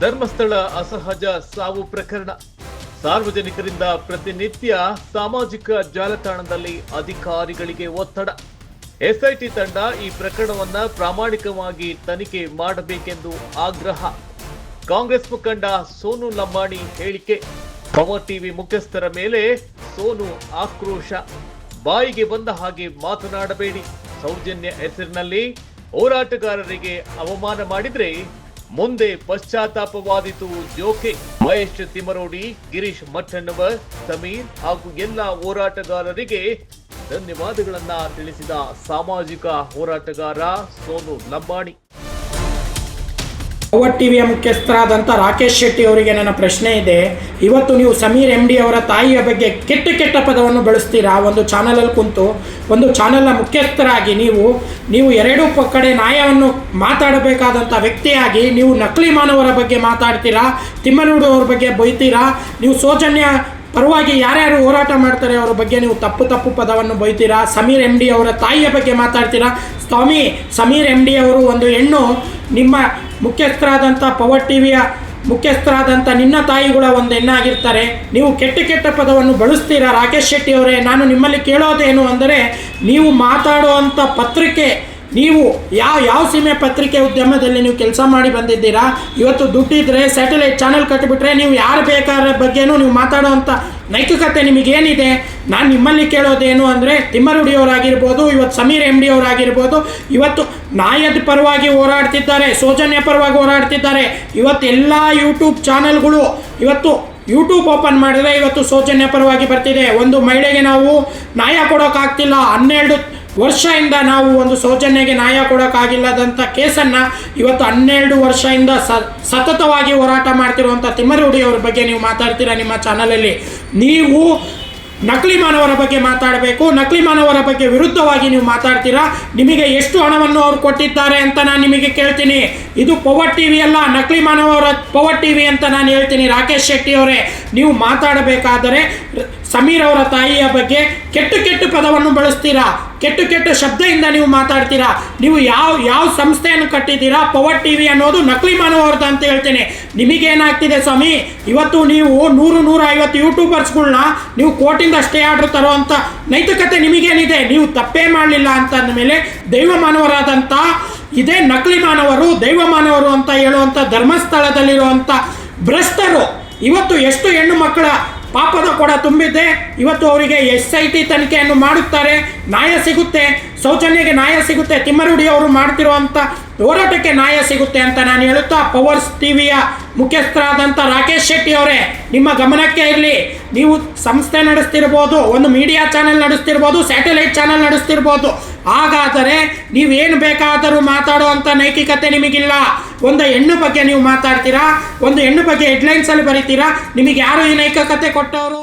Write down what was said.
ಧರ್ಮಸ್ಥಳ ಅಸಹಜ ಸಾವು ಪ್ರಕರಣ. ಸಾರ್ವಜನಿಕರಿಂದ ಪ್ರತಿನಿತ್ಯ ಸಾಮಾಜಿಕ ಜಾಲತಾಣದಲ್ಲಿ ಅಧಿಕಾರಿಗಳಿಗೆ ಒತ್ತಡ. ಎಸ್ಐಟಿ ತಂಡ ಈ ಪ್ರಕರಣವನ್ನ ಪ್ರಾಮಾಣಿಕವಾಗಿ ತನಿಖೆ ಮಾಡಬೇಕೆಂದು ಆಗ್ರಹ. ಕಾಂಗ್ರೆಸ್ ಮುಖಂಡ ಸೋನು ಲಂಬಾಣಿ ಹೇಳಿಕೆ. ಪವರ್ ಟಿವಿ ಮುಖ್ಯಸ್ಥರ ಮೇಲೆ ಸೋನು ಆಕ್ರೋಶ. ಬಾಯಿಗೆ ಬಂದ ಹಾಗೆ ಮಾತನಾಡಬೇಡಿ. ಸೌಜನ್ಯ ಹೆಸರಿನಲ್ಲಿ ಹೋರಾಟಗಾರರಿಗೆ ಅವಮಾನ ಮಾಡಿದ್ರೆ ಮುಂದೆ ಪಶ್ಚಾತ್ತಾಪವಾದಿತು ಜೋಕೆ. ಮಹೇಶ್ ತಿಮರೋಡಿ ಗಿರೀಶ್ ಮಠಣ್ಣವರ್ ಸಮೀರ್ ಹಾಗೂ ಎಲ್ಲ ಹೋರಾಟಗಾರರಿಗೆ ಧನ್ಯವಾದಗಳನ್ನ ತಿಳಿಸಿದ ಸಾಮಾಜಿಕ ಹೋರಾಟಗಾರ ಸೋನು ಲಂಬಾಣಿ. ಪವರ್ ಟಿವಿಯ ಮುಖ್ಯಸ್ಥರಾದಂಥ ರಾಕೇಶ್ ಶೆಟ್ಟಿ ಅವರಿಗೆ ನನ್ನ ಪ್ರಶ್ನೆ ಇದೆ. ಇವತ್ತು ನೀವು ಸಮೀರ್ ಎಂ ಡಿ ಅವರ ತಾಯಿಯ ಬಗ್ಗೆ ಕೆಟ್ಟ ಕೆಟ್ಟ ಪದವನ್ನು ಬಳಸ್ತೀರಾ? ಒಂದು ಚಾನಲಲ್ಲಿ ಕುಂತು, ಒಂದು ಚಾನಲ್ನ ಮುಖ್ಯಸ್ಥರಾಗಿ ನೀವು ನೀವು ಎರಡೂ ಕಡೆ ನ್ಯಾಯವನ್ನು ಮಾತಾಡಬೇಕಾದಂಥ ವ್ಯಕ್ತಿಯಾಗಿ ನೀವು ನಕಲಿ ಮಾನವರ ಬಗ್ಗೆ ಮಾತಾಡ್ತೀರಾ? ತಿಮ್ಮನೂರು ಅವ್ರ ಬಗ್ಗೆ ಬೈತೀರಾ? ನೀವು ಸೌಜನ್ಯ ಪರವಾಗಿ ಯಾರ್ಯಾರು ಹೋರಾಟ ಮಾಡ್ತಾರೆ ಅವರ ಬಗ್ಗೆ ನೀವು ತಪ್ಪು ತಪ್ಪು ಪದವನ್ನು ಬೈತೀರಾ? ಸಮೀರ್ ಎಂ ಡಿ ಅವರ ತಾಯಿಯ ಬಗ್ಗೆ ಮಾತಾಡ್ತೀರಾ? ಸ್ವಾಮಿ, ಸಮೀರ್ ಎಂ ಡಿ ಅವರು ಒಂದು ಹೆಣ್ಣು, ನಿಮ್ಮ ಮುಖ್ಯಸ್ಥರಾದಂಥ ಪವರ್ ಟಿವಿಯ ಮುಖ್ಯಸ್ಥರಾದಂಥ ನಿನ್ನ ತಾಯಿಗಳ ಒಂದು ಹೆಣ್ಣಾಗಿರ್ತಾರೆ. ನೀವು ಕೆಟ್ಟ ಕೆಟ್ಟ ಪದವನ್ನು ಬಳಸ್ತೀರಾ? ರಾಕೇಶ್ ಶೆಟ್ಟಿ ಅವರೇ, ನಾನು ನಿಮ್ಮಲ್ಲಿ ಕೇಳೋದೇನು ಅಂದರೆ, ನೀವು ಮಾತಾಡುವಂಥ ಪತ್ರಿಕೆ, ನೀವು ಯಾವ ಯಾವ ಸೀಮೆ ಪತ್ರಿಕೆ ಉದ್ಯಮದಲ್ಲಿ ನೀವು ಕೆಲಸ ಮಾಡಿ ಬಂದಿದ್ದೀರಾ? ಇವತ್ತು ದುಡ್ಡಿದ್ರೆ ಸ್ಯಾಟಲೈಟ್ ಚಾನೆಲ್ ಕಟ್ಟಿಬಿಟ್ರೆ, ನೀವು ಯಾರು ಬೇಕಾದ ಬಗ್ಗೆನೂ ನೀವು ಮಾತಾಡುವಂಥ ನೈತಿಕತೆ ನಿಮಗೇನಿದೆ? ನಾನು ನಿಮ್ಮಲ್ಲಿ ಕೇಳೋದೇನು ಅಂದರೆ, ತಿಮ್ಮರುಡಿಯವರಾಗಿರ್ಬೋದು, ಇವತ್ತು ಸಮೀರ್ ಎಂ ಡಿ ಅವರಾಗಿರ್ಬೋದು ಇವತ್ತು ನಾಯದ ಪರವಾಗಿ ಹೋರಾಡ್ತಿದ್ದಾರೆ, ಸೌಜನ್ಯ ಪರವಾಗಿ ಹೋರಾಡ್ತಿದ್ದಾರೆ. ಇವತ್ತು ಎಲ್ಲ ಯೂಟ್ಯೂಬ್ ಚಾನೆಲ್ಗಳು, ಇವತ್ತು ಯೂಟ್ಯೂಬ್ ಓಪನ್ ಮಾಡಿದರೆ ಇವತ್ತು ಸೌಜನ್ಯ ಪರವಾಗಿ ಬರ್ತಿದೆ. ಒಂದು ಮಹಿಳೆಗೆ ನಾವು ನ್ಯಾಯ ಕೊಡೋಕ್ಕಾಗ್ತಿಲ್ಲ. ಹನ್ನೆರಡು ವರ್ಷದಿಂದ ನಾವು ಒಂದು ಸೌಜನ್ಯಗೆ ನ್ಯಾಯ ಕೊಡೋಕ್ಕಾಗಿಲ್ಲದಂಥ ಕೇಸನ್ನು ಇವತ್ತು ಹನ್ನೆರಡು ವರ್ಷದಿಂದ ಸತತವಾಗಿ ಹೋರಾಟ ಮಾಡ್ತಿರುವಂಥ ತಿಮ್ಮರೂಡಿ ಅವ್ರ ಬಗ್ಗೆ ನೀವು ಮಾತಾಡ್ತೀರಾ ನಿಮ್ಮ ಚಾನಲಲ್ಲಿ? ನೀವು ನಕಲಿ ಮಾನವರ ಬಗ್ಗೆ ಮಾತಾಡಬೇಕು, ನಕಲಿ ಮಾನವರ ಬಗ್ಗೆ ವಿರುದ್ಧವಾಗಿ ನೀವು ಮಾತಾಡ್ತೀರಾ? ನಿಮಗೆ ಎಷ್ಟು ಹಣವನ್ನು ಅವರು ಕೊಟ್ಟಿದ್ದಾರೆ ಅಂತ ನಾನು ನಿಮಗೆ ಕೇಳ್ತೀನಿ. ಇದು ಪವರ್ ಟಿ ವಿ ಅಲ್ಲ, ನಕಲಿ ಮಾನವರ ಪವರ್ ಟಿ ವಿ ಅಂತ ನಾನು ಹೇಳ್ತೀನಿ. ರಾಕೇಶ್ ಶೆಟ್ಟಿ ಅವರೇ, ನೀವು ಮಾತಾಡಬೇಕಾದರೆ ಸಮೀರ್ ಅವರ ತಾಯಿಯ ಬಗ್ಗೆ ಕೆಟ್ಟ ಕೆಟ್ಟ ಪದವನ್ನು ಬಳಸ್ತೀರಾ? ಕೆಟ್ಟ ಕೆಟ್ಟ ಶಬ್ದದಿಂದ ನೀವು ಮಾತಾಡ್ತೀರಾ? ನೀವು ಯಾವ ಯಾವ ಸಂಸ್ಥೆಯನ್ನು ಕಟ್ಟಿದ್ದೀರಾ? ಪವರ್ ಟಿ ವಿ ಅನ್ನೋದು ನಕಲಿ ಮಾನವರದ ಅಂತ ಹೇಳ್ತೇನೆ. ನಿಮಗೇನಾಗ್ತಿದೆ ಸ್ವಾಮಿ? ಇವತ್ತು ನೀವು ನೂರು ನೂರ ಐವತ್ತು ಯೂಟ್ಯೂಬರ್ಸ್ಗಳನ್ನ ನೀವು ಕೋರ್ಟಿಂದ ಸ್ಟೇ ಆರ್ಡರ್ ತರುವಂಥ ನೈತಿಕತೆ ನಿಮಗೇನಿದೆ? ನೀವು ತಪ್ಪೇ ಮಾಡಲಿಲ್ಲ ಅಂತ ಅಂದಮೇಲೆ ದೈವ ಮಾನವರಾದಂಥ, ಇದೇ ನಕಲಿ ಮಾನವರು, ದೈವ ಮಾನವರು ಅಂತ ಹೇಳುವಂಥ ಧರ್ಮಸ್ಥಳದಲ್ಲಿರುವಂಥ ಭ್ರಷ್ಟರು. ಇವತ್ತು ಎಷ್ಟು ಹೆಣ್ಣು ಮಕ್ಕಳ ಪಾಪದ ಕೊಡ ತುಂಬಿದೆ ಇವತ್ತು ಅವರಿಗೆ ಎಸ್ ಐ ಟಿ ತನಿಖೆಯನ್ನು ಮಾಡುತ್ತಾರೆ. ನ್ಯಾಯ ಸಿಗುತ್ತೆ. ಸೌಜನ್ಯಗೆ ನ್ಯಾಯ ಸಿಗುತ್ತೆ. ತಿಮ್ಮರುಡಿ ಅವರು ಮಾಡ್ತಿರುವಂಥ ಹೋರಾಟಕ್ಕೆ ನ್ಯಾಯ ಸಿಗುತ್ತೆ ಅಂತ ನಾನು ಹೇಳುತ್ತಾ ಪವರ್ಸ್ ಟಿವಿಯ ಮುಖ್ಯಸ್ಥರಾದಂಥ ರಾಕೇಶ್ ಶೆಟ್ಟಿ ಅವರೇ, ನಿಮ್ಮ ಗಮನಕ್ಕೆ ಇರಲಿ. ನೀವು ಸಂಸ್ಥೆ ನಡೆಸ್ತಿರ್ಬೋದು, ಒಂದು ಮೀಡಿಯಾ ಚಾನೆಲ್ ನಡೆಸ್ತಿರ್ಬೋದು, ಸ್ಯಾಟಲೈಟ್ ಚಾನೆಲ್ ನಡೆಸ್ತಿರ್ಬೋದು. ಹಾಗಾದರೆ ನೀವೇನು ಬೇಕಾದರೂ ಮಾತಾಡುವಂಥ ನೈತಿಕತೆ ನಿಮಗಿಲ್ಲ. ಒಂದು ಹೆಣ್ಣು ಬಗ್ಗೆ ನೀವು ಮಾತಾಡ್ತೀರಾ? ಒಂದು ಹೆಣ್ಣು ಬಗ್ಗೆ ಹೆಡ್ಲೈನ್ಸಲ್ಲಿ ಬರೀತೀರಾ? ನಿಮಗೆ ಯಾರು ಈ ನೈತಿಕತೆ ಕೊಟ್ಟವರು?